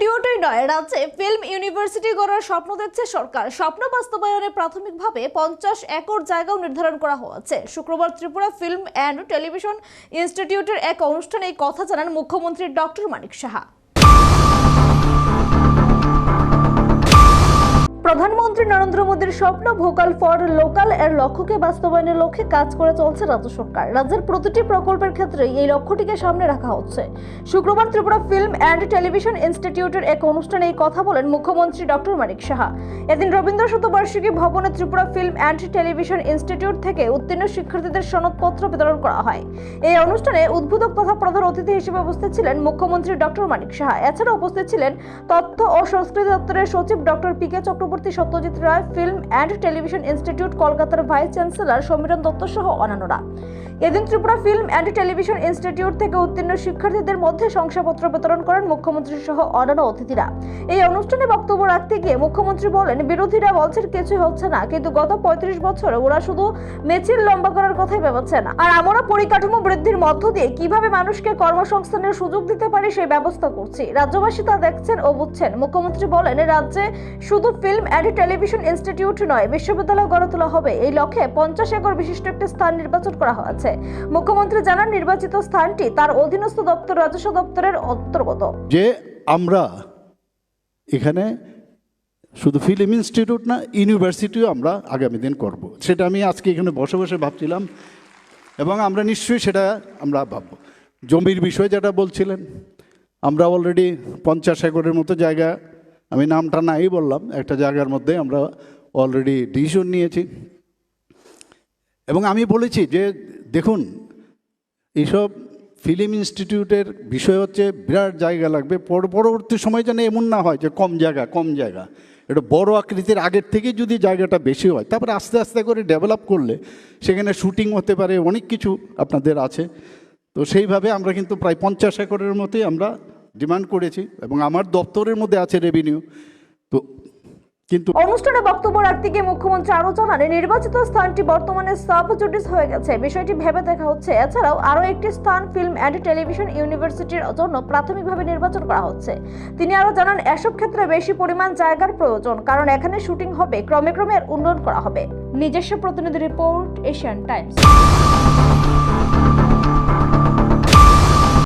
ইনস্টিটিউটই নয়, রাজ্যে film university গড়ার স্বপ্ন দেখছে সরকার। স্বপ্ন বাস্তবায়নে প্রাথমিকভাবে পঞ্চাশ একর জায়গাও নির্ধারণ করা হয়েছে। শুক্রবার ত্রিপুরা ফিল্ম অ্যান্ড টেলিভিশন ইনস্টিটিউটের এক অনুষ্ঠানে এই কথা জানান মুখ্যমন্ত্রী ডক্টর মানিক সাহা। প্রধানমন্ত্রী নরেন্দ্র মোদীর স্বপ্ন, ভোকাল ফর লোকাল এর লক্ষ্যকে বাস্তবায়নের লক্ষ্যে কাজ করে চলছে রাজ্য সরকার। রাজ্যের প্রতিটি প্রকল্পের ক্ষেত্রে এই লক্ষ্যটিকে সামনে রাখা হচ্ছে। শুক্রবার ত্রিপুরা ফিল্ম অ্যান্ড টেলিভিশন ইনস্টিটিউটের এক অনুষ্ঠানে এই কথা বলেন মুখ্যমন্ত্রী ডক্টর মানিক সাহা। এদিন রবীন্দ্র শতবার্ষিকী ভবনে Tripura film and television institute থেকে উত্তীর্ণ শিক্ষার্থীদের সনদপত্র বিতরণ করা হয়। এই অনুষ্ঠানে উদ্বোধক তথা প্রধান অতিথি হিসেবে উপস্থিত ছিলেন মুখ্যমন্ত্রী ডক্টর মানিক সাহা। এছাড়া উপস্থিত ছিলেন তথ্য ও সংস্কৃতি দপ্তরের সচিব doctor P K Chakraborty, Satyajit Ray film and television institute কলকাতার ভাইস চ্যান্সেলর সমীরণ দত্ত সহ অন্যান্যরা। এদিন Tripura film and television institute থেকে উত্তীর্ণ শিক্ষার্থীদের মধ্যে শংসাপত্র বিতরণ করেন মুখ্যমন্ত্রী সহ অন্যান্য অতিথিরা। এই অনুষ্ঠানে বক্তব্য রাখতে গিয়ে মুখ্যমন্ত্রী বলেন, বিরোধীরা বলছেন কিছুই হচ্ছে না, কিন্তু গত পঁয়ত্রিশ বছর ওরা শুধু মেচিল লম্বা করার কথাই ভেবেছেন। আর আমরা পরিকাঠামো বৃদ্ধির মধ্য দিয়ে কীভাবে মানুষকে কর্মসংস্থানের সুযোগ দিতে পারি সেই ব্যবস্থা করছি। রাজ্যবাসী তা দেখছেন ও বুঝছেন। মুখ্যমন্ত্রী বলেন, রাজ্যে শুধু ফিল্ম অ্যান্ড টেলিভিশন ইনস্টিটিউট নয়, বিশ্ববিদ্যালয় গড়ে তোলা হবে। এই লক্ষ্যে পঞ্চাশ একর বিশিষ্ট একটি স্থান নির্বাচন করা হয়েছে। মুখ্যমন্ত্রী জানান নির্বাচিত স্থানটি তার অধীনস্থ দপ্তর, রাজস্ব দপ্তরের অন্তর্গত। যে আমরা এখানে শুধু ফিল্ম ইনস্টিটিউট না, ইউনিভার্সিটিও আমরা আগামী দিন করব। সেটা আমি আজকে এখানে বসে বসে ভাবছিলাম এবং আমরা নিশ্চয়ই সেটা আমরা ভাবব। জমির বিষয় যেটা বলছিলেন, আমরা অলরেডি পঞ্চাশ একরের মতো জায়গা, আমি নামটা নাই বললাম, একটা জায়গার মধ্যে আমরা অলরেডি ডিসিশন নিয়েছি। এবং আমি বলেছি যে দেখুন, এইসব ফিল্ম ইনস্টিটিউটের বিষয় হচ্ছে বিরাট জায়গা লাগবে। পর- পরবর্তী সময় যেন এমন না হয় যে কম জায়গা কম জায়গা। এটা বড় আকৃতির আগের থেকে যদি জায়গাটা বেশি হয়, তারপরে আস্তে আস্তে করে ডেভেলপ করলে সেখানে শুটিং হতে পারে, অনেক কিছু আপনাদের আছে। তো সেইভাবে আমরা কিন্তু প্রায় পঞ্চাশ একরের মতোই আমরা ডিমান্ড করেছি এবং আমার দপ্তরের মধ্যে আছে রেভিনিউ তো কিন্তু অনুষ্ঠানে বক্তব্য রাখতে গিয়ে মুখ্যমন্ত্রী আরও জানান, নির্বাচিত স্থানটি বর্তমানে সাব জুডিস হয়ে গেছে। বিষয়টি ভেবে দেখা হচ্ছে। এছাড়াও আরও একটি স্থান ফিল্ম অ্যান্ড টেলিভিশন ইউনিভার্সিটির জন্য প্রাথমিকভাবে নির্বাচন করা হচ্ছে। তিনি আরও জানান, এসব ক্ষেত্রে বেশি পরিমাণ জায়গার প্রয়োজন, কারণ এখানে শুটিং হবে, ক্রমে ক্রমে উন্নয়ন করা হবে। নিজস্ব প্রতিনিধি রিপোর্ট, এশিয়ান টাইমস।